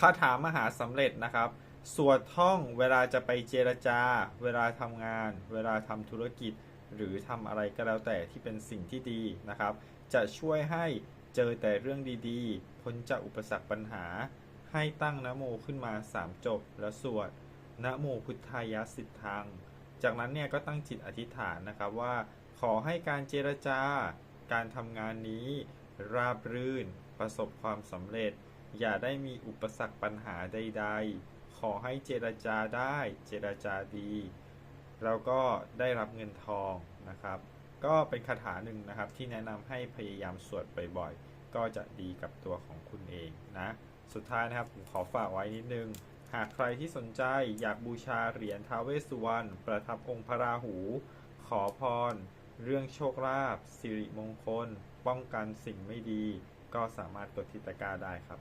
คาถามหาสำเร็จนะครับ สวดท่องเวลาจะไปเจรจา เวลาทำงาน เวลาทำธุรกิจ หรือทำอะไรก็แล้วแต่ที่เป็นสิ่งที่ดีนะครับ จะช่วยให้เจอแต่เรื่องดีๆ พ้นจากอุปสรรคปัญหา ให้ตั้งนโมขึ้นมา 3 จบ แล้วสวดนโมพุทธายะสิทธัง จากนั้นเนี่ยก็ตั้งจิตอธิษฐานนะครับว่า ขอให้การเจรจาการทำงานนี้ ราบรื่น ประสบความสำเร็จ อย่าได้มีอุปสรรคปัญหาใด ๆ ขอให้เจรจาได้เจรจาดี แล้วก็ได้รับเงินทองนะครับ ก็เป็นคาถาหนึ่งนะครับที่แนะนำให้พยายามสวดบ่อยๆ ก็จะดีกับตัวของคุณเองนะ สุดท้ายนะครับผมขอฝากไว้นิดนึง หากใครที่สนใจอยากบูชาเหรียญท้าวเวสสุวรรณประทับองค์พระราหู ขอพร เรื่องโชคลาภสิริมงคล ป้องกันสิ่งไม่ดี ก็สามารถกดทิตะกร้าได้ครับ